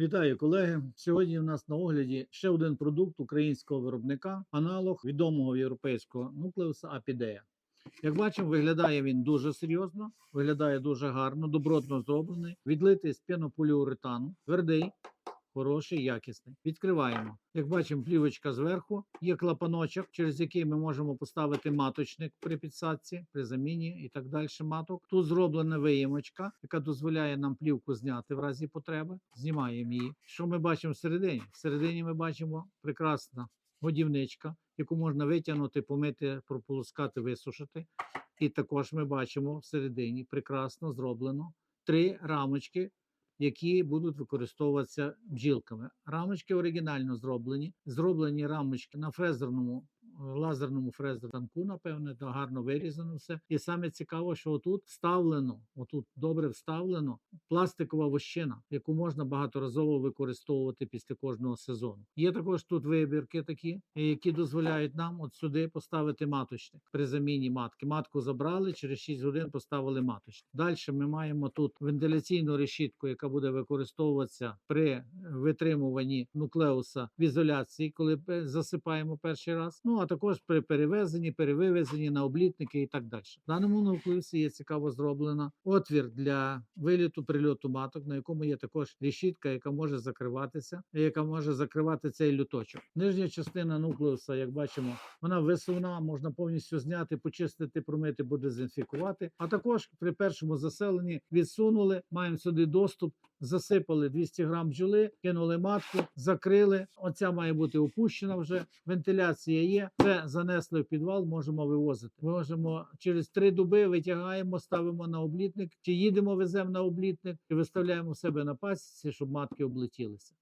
Вітаю, колеги. Сьогодні у нас на огляді ще один продукт українського виробника, аналог відомого європейського нуклеуса Апідея. Як бачимо, виглядає він дуже серйозно, виглядає дуже гарно, добротно зроблений, відлитий з пенополіуретану, твердий, хороший, якісний. Відкриваємо. Як бачимо, плівочка зверху, є клапаночок, через який ми можемо поставити маточник при підсадці, при заміні і так далі. Маток. Тут зроблена виємочка, яка дозволяє нам плівку зняти в разі потреби. Знімаємо її. Що ми бачимо всередині? Всередині ми бачимо прекрасна годівничка, яку можна витягнути, помити, прополоскати, висушити. І також ми бачимо всередині прекрасно зроблено три рамочки, які будуть використовуватися бджілками. Рамочки оригінально зроблені. Зроблені рамочки на фрезерному лазерному фрезернку, напевне, то гарно вирізано все. І саме цікаво, що отут вставлено, отут добре вставлено пластикова вощина, яку можна багаторазово використовувати після кожного сезону. Є також тут вибірки такі, е, які дозволяють нам от сюди поставити маточник при заміні матки. Матку забрали, через 6 годин поставили маточник. Далі ми маємо тут вентиляційну решітку, яка буде використовуватися при витримуванні нуклеуса в ізоляції, коли засипаємо перший раз. Ну а також при перевезенні, перевивезенні на облітники і так далі. В даному нуклеусі є цікаво зроблена отвір для виліту прильоту маток, на якому є також решітка, яка може закриватися, яка може закривати цей люточок. Нижня частина нуклеуса, як бачимо, вона висувна, можна повністю зняти, почистити, промити, буде дезінфікувати. А також при першому заселенні відсунули, маємо сюди доступ. Засипали 200 грам бджоли, кинули матку, закрили. Оця має бути опущена вже. Вентиляція є. Це занесли в підвал, можемо вивозити. Можемо через три дуби витягаємо, ставимо на облітник, чи їдемо, веземо на облітник, і виставляємо себе на пасіці, щоб матки облетілися.